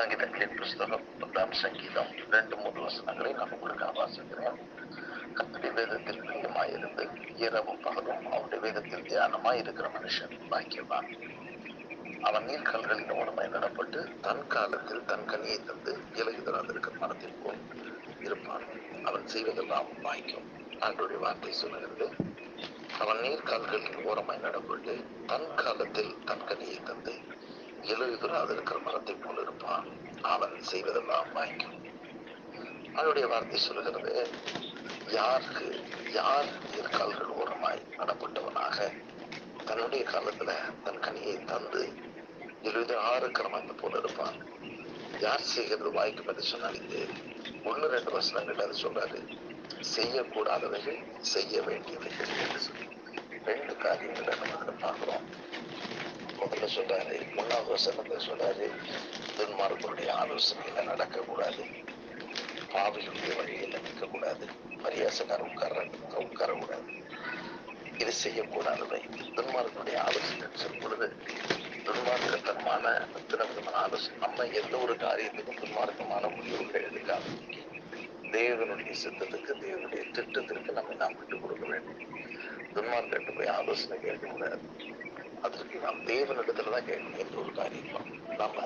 சங்கீதங்களின் புஸ்தகம் பத்தாம் சங்கீதம் ரெண்டு மூன்று வசனங்களை நான் உங்களுக்காக வாசிக்கிறேன் கர்த்தருடைய வேதத்தில் பிரியமாயிருந்து இரவும் பகலும் அவருடைய வேதத்தில் தியானமாய் இருக்கிற மனுஷன் பாக்கியவான் அவன் நீர்கால்களின் ஓரமாய் நடப்பட்டு தன் காலத்தில் தன் கனியை தந்து இலகுதராக இருக்கிற மரத்தில் போல் இருப்பான் அவன் செய்வதெல்லாம் வாய்க்கும் ஆண்டோடைய வார்த்தை சொல்லுகிறது அவன் நீர்கால்களின் ஓரமாய் நடப்பட்டு தன் காலத்தில் தன் கனியை தந்து இலையுதிராது இருக்கிற மரத்தை போல் இருப்பான். அவன் செய்வதெல்லாம் வாய்க்கும். அவனுடைய வார்த்தை சொல்லுகிறது யாருக்கு யார் நீர்கால்கள் ஓரமாய் நடப்பட்டவனாக தன்னுடைய காலத்துல தன் கனியை தந்து இலையுதிராக இருக்கிற மரத்தை போல இருப்பான். யார் செய்கிறது வாய்க்கும் என்று சொன்னால் இது ஒன்று ரெண்டு வசனங்கள் அது சொல்றாரு. செய்யக்கூடாதவைகள் செய்ய வேண்டியவைகள் என்று சொல்லி. ரெண்டு காரியங்களை நம்ம அதுல பார்க்கிறோம். முதல்ல சொல்றாரு மூணாவது வசனத்துல சொல்றாரு துன்மார்க்கனுடைய ஆலோசனையில நடக்கக்கூடாது. பாவிகளுடைய வழியில நிற்கக்கூடாது. மரியாசக்கார உட்கார உட்காரக்கூடாது. இது செய்யக்கூடாதவை துன்மார்க்கனுடைய ஆலோசனை சொல்லும் பொழுது துன்மார்க்கத்தனமான எத்தனை விதமான ஆலோசனை நம்ம எந்த ஒரு காரியத்துக்கும் துன்மார்க்கமான முடிவுகளை எடுக்காது தேவனுடைய சித்தத்துக்கு தேவனுடைய திட்டத்திற்கு நம்ம நாம் விட்டுக் கொடுக்க வேண்டும். துன்மார்க்கிட்ட போய் ஆலோசனை கேட்கக்கூடாது. அதற்கு நாம் தேவனிடத்துல தான் கேட்கணும். எந்த ஒரு காரியம் நம்ம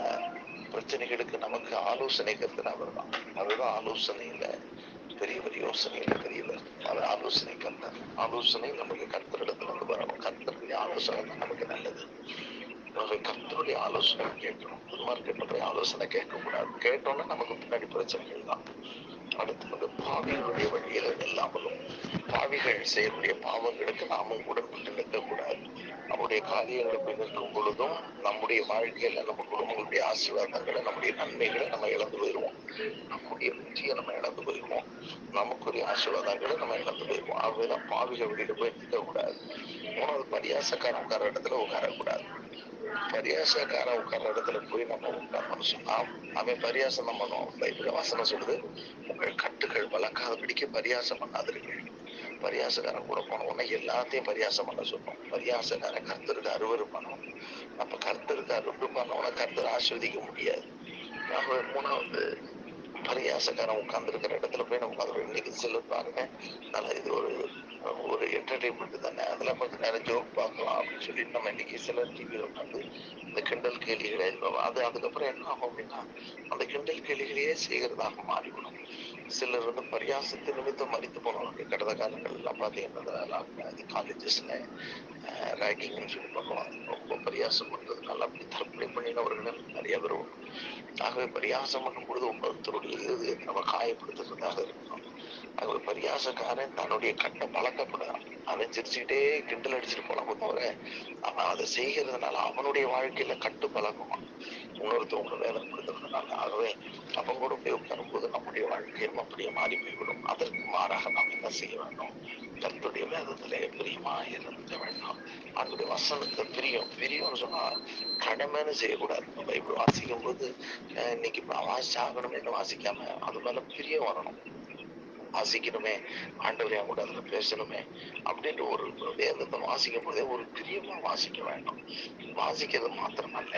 பிரச்சனைகளுக்கு நமக்கு ஆலோசனை கருத்துனா அவர் தான் அதுதான் ஆலோசனையில பெரியவர் யோசனையில பெரியவர். அது ஆலோசனை கர்த்தர். ஆலோசனை நமக்கு கர்த்தரிடத்துல இருந்து வரணும். கர்த்தருடைய ஆலோசனை தான் நமக்கு நல்லது. நம்ம கர்த்தருடைய ஆலோசனை கேட்கணும். துன்மார்க்கிட்ட போய் ஆலோசனை கேட்கக்கூடாது. கேட்டோம்னா நமக்கு பின்னாடி பிரச்சனைகள் தான். அடுத்து வந்து பாவிகளுடைய வழியில் இல்லாமலும் பாவிகள் செய்யக்கூடிய பாவங்களுக்கு நாமும் உடன்பட்டு நிற்கக்கூடாது நம்முடைய காரியங்களுக்கு நிற்கும் பொழுதும் நம்முடைய வாழ்க்கையில நம்ம குடும்பங்களுடைய ஆசீர்வாதங்களை நம்முடைய நன்மைகளை நம்ம இழந்து போயிடுவோம் நம்முடைய வெற்றியை நம்ம இழந்து போயிடுவோம் நமக்குரிய ஆசீர்வாதங்களை நம்ம இழந்து போயிடுவோம் ஆகவேதான் பாவிகள் வெளியில போய் நிற்கக்கூடாது மூணாவது பரியாசக்காரன் உட்கார இடத்துல உட்காரக்கூடாது. பரியாசக்காரன் உட்கார்ற இடத்துல போய் நம்ம உட்காரணும்னு சொன்னா அவன் பரியாசம் தான் பண்ணுவோம் பைபிள் வசனம் சொல்லுது உங்கள் கட்டுகள் வளர்க்காதபடிக்கு பரியாசம் பண்ணாதீர்கள். பரியாசக்காரன் கூட போனோம்னா எல்லாத்தையும் பரியாசம் பண்ண சொன்னோம். பரியாசக்காரன் கர்த்தருக்கு அறுவரு பண்ணணும் அப்ப கர்த்தருக்கு பண்ண பண்ணோம்னா கர்த்தர் ஆஸ்வதிக்க முடியாது. மூணாவது பரியாசக்காரன் உட்கார்ந்துருக்கிற இடத்துல போய் நம்ம உட்காந்து இன்னைக்கு சிலர் பாருங்க. நல்ல இது ஒரு ஒரு என்டர்டைன்மெண்ட் தானே. அதெல்லாம் கொஞ்சம் நேரம் ஜோக் பார்க்கலாம் அப்படின்னு சொல்லி நம்ம இன்னைக்கு சிலர் டிவியில் உட்காந்து இந்த கிண்டல் கேளிகளை அது அதுக்கப்புறம் என்ன ஆகும் அப்படின்னா அந்த கிண்டல் கேளிகளையே செய்கிறதாக மாறிவிடும். சிலர் வந்து பரியாசத்து நிமித்தம் மறித்து போனவங்க கடந்த காலங்கள்லாம் பார்த்தீங்கன்னா அது காலேஜஸ்ல ரேக்கிங்னு சொல்லி பார்க்கலாம். ரொம்ப பரியாசம் பண்றதுனால அப்படி தற்கொலை பண்ணினவர்கள் நிறைய பேர் ஆகவே பரியாசம் பண்ணும் பொழுது ஒவ்வொருத்தருடைய இது நம்ம காயப்படுத்துறதாக இருக்கணும் அது ஒரு பரியாசக்காரன் தன்னுடைய கண்ணை பழக்கப்படான் அவன் சிரிச்சுக்கிட்டே கிண்டல் அடிச்சுட்டு போலாம் தவிர அவன் அதை செய்கிறதுனால அவனுடைய வாழ்க்கையில கட்டு பழக்கமா இன்னொருத்தவங்க வேதனைப்படுத்துறதுனால ஆகவே அவங்க கூட போய் உட்காரும்போது நம்முடைய வாழ்க்கையும் அப்படியே மாறி போய்விடும். அதற்கு மாறாக நாம் என்ன செய்ய வேண்டும்? கருத்துடைய வேதத்திலே பிரியமா இருக்க வேண்டும். அவனுடைய வசனத்தை பிரியம். பிரியம்னு சொன்னா கடமைன்னு செய்யக்கூடாது. நம்ம இப்படி வாசிக்கும் போது அஹ் இன்னைக்கு வாசிச்சாகணும் வாசிச்சு வாசிக்காம அது மேல பிரியம் வரணும். வாசிக்கணுமே ஆண்டவரே கூட அதுல பேசணுமே அப்படின்ற ஒரு வேதத்தை வாசிக்கும் போதே ஒரு பிரியமா வாசிக்க வேண்டும். வாசிக்கிறது மாத்திரமல்ல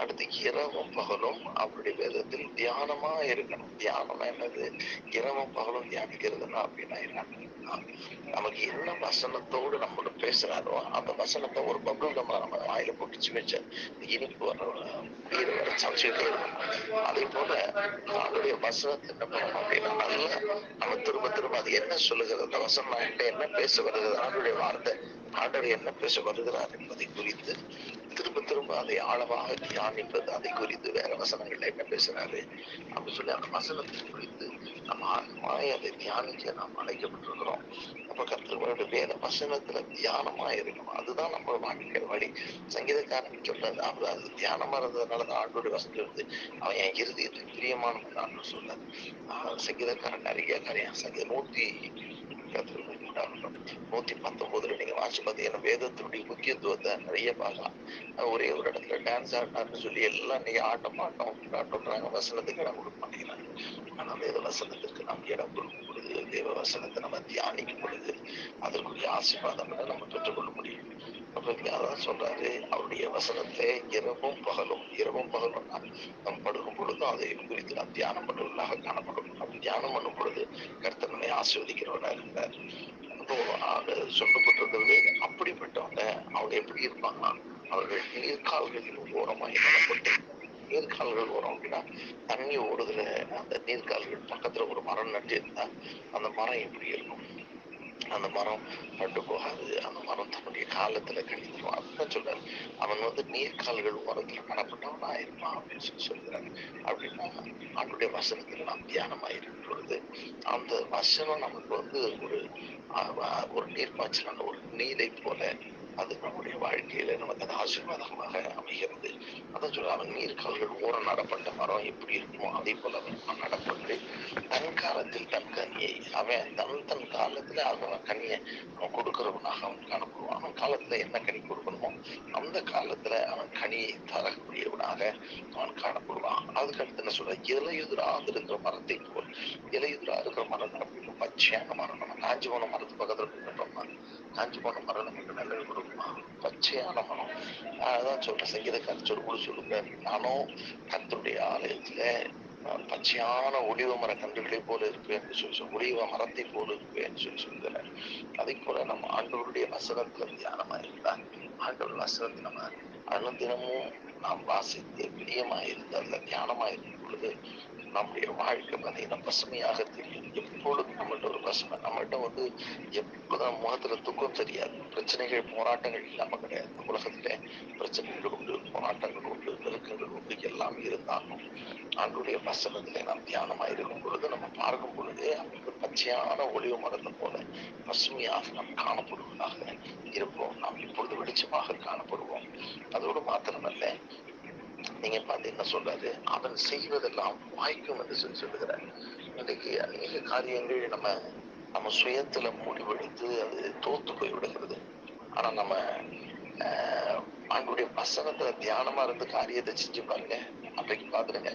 அடுத்து இரவும் பகலும் அவருடைய வேதத்தில் தியானமா இருக்கணும். தியானம் என்னது? இரவும் பகலும் தியானிக்கிறதுனா அப்படின்னா என்ன நமக்கு என்ன வசனத்தோடு நம்மளோட பேசுறாரோ அந்த வசனத்தை ஒரு பபுள் நம்ம நம்ம வாயில போட்டுச்சு வச்ச இனிப்பு வர உயிரை வர சமைச்சுக்கிட்டே இருக்கும் அதே போல அவருடைய வசனத்தை என்ன பண்ணணும் அப்படின்னா நல்லா நம்ம திரும்ப திரும்ப அது என்ன சொல்லுகிறது? அந்த வசனம் என்ன பேச வருகிறது? ஆண்டுடைய வார்த்தை ஆண்டவர் என்ன பேச வருகிறார் என்பதை குறித்து திரும்ப திரும்ப அதை ஆழமாக தியானிப்பது அதை குறித்து வேற வசனங்கள்ல என்ன பேசுறாரு? அப்படின்னு சொல்லி அந்த வசனத்தை குறித்து நம்ம ஆழமாய் அதை தியானிக்க நாம் அழைக்கப்பட்டிருக்கிறோம். அப்ப கத்திரவருடைய வேத வசனத்துல தியானமா இருக்கணும். அதுதான் நம்ம வாழ்க்கை வழி. சங்கீதக்காரன் சொல்றாரு அவர் அது தியானமா இருந்ததுனால தான் ஆண்டோட வசனம் இருந்து அவன் என் இறுதியத்துக்கு பிரியமான ஆண்டு சொல்றாரு சங்கீதக்காரன் நிறைய காரியம். சங்கீத நூத்தி நூத்தி பத்தொன்பதுல நீங்க வாசி பார்த்தீங்கன்னா வேதத்தினுடைய முக்கியத்துவத்தை நிறைய பார்க்கலாம். ஒரே ஒரு இடத்துல டான்ஸ் ஆடினார்னு சொல்லி எல்லாம் நீங்க ஆட்டம் ஆட்டம் ஆட்டம்ன்றாங்க வசனத்துக்கு இடம் கொடுக்க மாட்டேங்கிறாங்க ஆனா வேத வசனத்துக்கு நாம் இடம் கொடுக்கணும் தேவ வசனத்தை நம்ம தியானிக்கும் பொழுது அதற்குரிய ஆசீர்வாதங்களை நம்ம பெற்றுக்கொள்ள முடியும். அப்ப அதான் சொல்றாரு அவருடைய வசனத்தை இரவும் பகலும் இரவும் பகலும் நம்ம படுக்கும் பொழுதும் அதை குறித்து நாம் தியானம் பண்ணுவதாக காணப்படும். அப்படி தியானம் பண்ணும் பொழுது கர்த்தனை நம்மை இருந்தார். அப்போ அது சொல்லப்பட்டிருக்கிறது அப்படிப்பட்டவங்க அவங்க எப்படி இருப்பாங்கன்னா அவர்கள் நீர்க்கால்களின் ஓரமாக நடப்பட்டு நீர்க்கால்கள் வரும் அப்படின்னா தண்ணி ஓடுகிற அந்த நீர்க்கால்கள் பக்கத்துல ஒரு மரம் நட்டு இருந்தா அந்த மரம் எப்படி இருக்கும்? அந்த மரம் பட்டு போகாது அந்த மரம் தன்னுடைய காலத்துல கழிந்துடும் அதுதான் சொல்றாரு அவன் வந்து நீர்க்கால்கள் ஓரத்துல நடப்பட்டவனா இருப்பான் அப்படின்னு சொல்லி சொல்கிறாரு அப்படின்னா அவனுடைய வசனத்துல நாம் தியானமா இருக்கும் பொழுது அந்த வசனம் நமக்கு வந்து ஒரு ஒரு நீர்ப்பாய்ச்சலான ஒரு நீரை போல அது நம்முடைய வாழ்க்கையில நமக்கு அது ஆசீர்வாதமாக அமைகிறது. அதான் சொல்ற அவன் நீர்க்கால்கள் ஓரம் நடப்பட்ட மரம் எப்படி இருக்குமோ அதே போல அவன் நடப்பட்டு தன் காலத்தில் தன் கனியை அவன் தன் தன் காலத்துல அவன் கனியை அவன் கொடுக்கிறவனாக அவன் காணப்படுவான் காலத்துல என்ன கனி கொடுக்கணுமோ அந்த காலத்துல அவன் கனியை தரக்கூடியவனாக அவன் காணப்படுவான். அதுக்கு அடுத்து என்ன சொல்ற இலையுதிராக இருக்கிற மரத்தை போல். இலையுதிரா இருக்கிற மரம் நமக்கு பச்சையான மரம். நம்ம காஞ்சி போன மரத்து பக்கத்துல போயிட்டோம்னா காஞ்சி போன மரம் நமக்கு நல்லது கொடுக்குமா? பச்சையான மரம். அதான் சொல்றேன் சங்கீதக்காரர் சொல்லி கூட சொல்லுங்க. நானும் கத்தருடைய ஆலயத்துல பச்சையான ஒளிவ மர கன்றுகளை போல இருப்பேன் என்று சொல்லி சொல்லி ஒளிவ மரத்தை போல இருப்பேன் சொல்லி சொல்கிறார். அதை போல நம்ம ஆண்டவருடைய வசனத்துல தியானமா இருந்தா ஆண்டவர் வசனத்தை நம்ம தினமும் நாம் வாசித்து பிரியமா இருந்து அந்த தியானமாக இருக்கும் பொழுது நம்முடைய வாழ்க்கை பார்த்தீங்கன்னா பசுமையாக தெரியும். எப்பொழுதும் நம்மகிட்ட ஒரு பசுமை நம்மகிட்ட வந்து எப்போதான் முகத்துல துக்கம் தெரியாது. பிரச்சனைகள் போராட்டங்கள் இல்லாம கிடையாது. உலகத்துல பிரச்சனைகள் உண்டு போராட்டங்கள் உண்டு நெருக்கங்கள் உண்டு எல்லாம் இருந்தாலும் ஆண்டுடைய வசனத்திலே நாம் தியானமா இருக்கும் பொழுது நம்ம பார்க்கும் பொழுது அந்த பச்சையான ஒளிவு மரத்தை போல பசுமையாக நாம் காணப்படுவதாக இருப்போம். நாம் இப்பொழுது வெளிச்சமாக காணப்படுவோம். அதோடு மாத்திரமல்ல நீங்க பாத்தீங்கன்னா என்ன சொல்றாரு? அவன் செய்வதெல்லாம் வாய்க்கும் என்று சொல்லி சொல்லுகிறார். இன்னைக்கு அநேக காரியங்கள் நம்ம நம்ம சுயத்துல முடிவெடுத்து அது தோத்து போய் விடுகிறது ஆனா நம்ம ஆஹ், ஆண்டவருடைய வசனத்துல தியானமா இருந்து காரியத்தை செஞ்சு பாருங்க. அன்றைக்கு பாத்துருங்க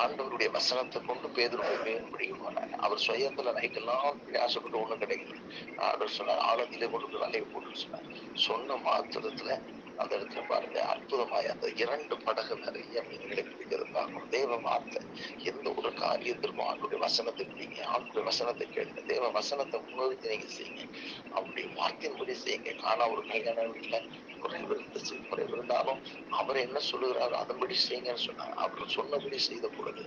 ஆண்டவருடைய வசனத்தை கொண்டு பேதர் மீன் பிடிக்க அவர் சுயத்துல நைட்டெல்லாம் பிரயாசப்பட்டு ஒண்ணும் கிடைக்கல. ஆண்டவர் சொன்னார் ஆழத்திலே கொண்டு வலையை போட்டு சொன்னார். சொன்ன மாத்திரத்துல அந்த இடத்துல பாருங்க அற்புதமாய் அந்த இரண்டு படகு நிறைய மீன்களை பிடிக்கிறது பார்க்கணும் தேவ வார்த்தை எந்த ஒரு காரியத்திற்கும் ஆண்டுடைய வசனத்தை பிடிங்க ஆண்டுடைய வசனத்தை கேளுங்க. தேவ வசனத்தை முன்னோக்கி நீங்க செய்யுங்க. அவருடைய வார்த்தையின்படி செய்யுங்க. காணா ஒரு கல்யாணம் இல்லை குறைவு இருந்துச்சு குறைவு இருந்தாலும் அவர் என்ன சொல்லுகிறாரோ அதன்படி செய்யுங்கன்னு சொன்னாங்க அவர் சொன்னபடி செய்த பொழுது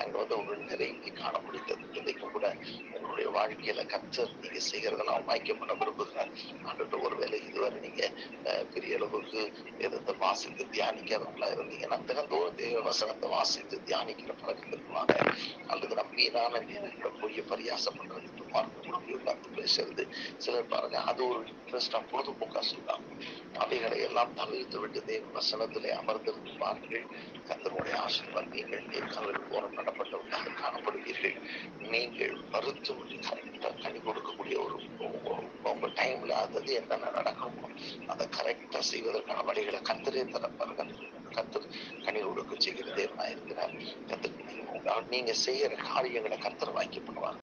அங்க வந்து ஒரு நிறைவு காண முடிந்தது இன்றைக்கும் கூட உங்களுடைய வாழ்க்கையில கற்று நீங்க செய்கிறத நான் வாய்க்க பண்ண விரும்புகிறார். அன்றைக்கு ஒருவேளை இதுவரை நீங்க அஹ், பெரிய அளவுக்கு எதிர்த்து வாசித்து தியானிக்காதவங்களா இருந்தீங்கன்னா தினந்தோறும் தேவ வசனத்தை வாசித்து தியானிக்கிற பழக்கம் இருக்குவாங்க அல்லது நம்ம வீணான நேரங்களை போய் பரியாசம் பண்றது பார்க்க உட்கார்ந்து பேசுறது சிலர் பாருங்க அது ஒரு இன்ட்ரெஸ்டா பொழுதுபோக்கா சொல்லுவாங்க அவைகளை எல்லாம் தவிர்த்து விட்டு தேவ வசனத்திலே அமர்ந்திருப்பார்கள். பாருங்கள் கத்தருடைய நீங்கள் நேர்காணல் போரம் நடப்பட்டவர்களாக காணப்படுவீர்கள். நீங்கள் மறுத்து கரெக்டா கனி கொடுக்கக்கூடிய ஒரு உங்க- உங்க டைம்ல அது என்னென்ன நடக்கணுமோ அதை கரெக்டா செய்வதற்கான வழிகளை கத்தரே தரப்பார் கத்தர் கனி கொடுக்க செய்கிற தேவனா இருக்கிறார் கத்தர் நீங்க செய்யற காரியங்களை கத்தர் வாங்கி பண்ணுவார்.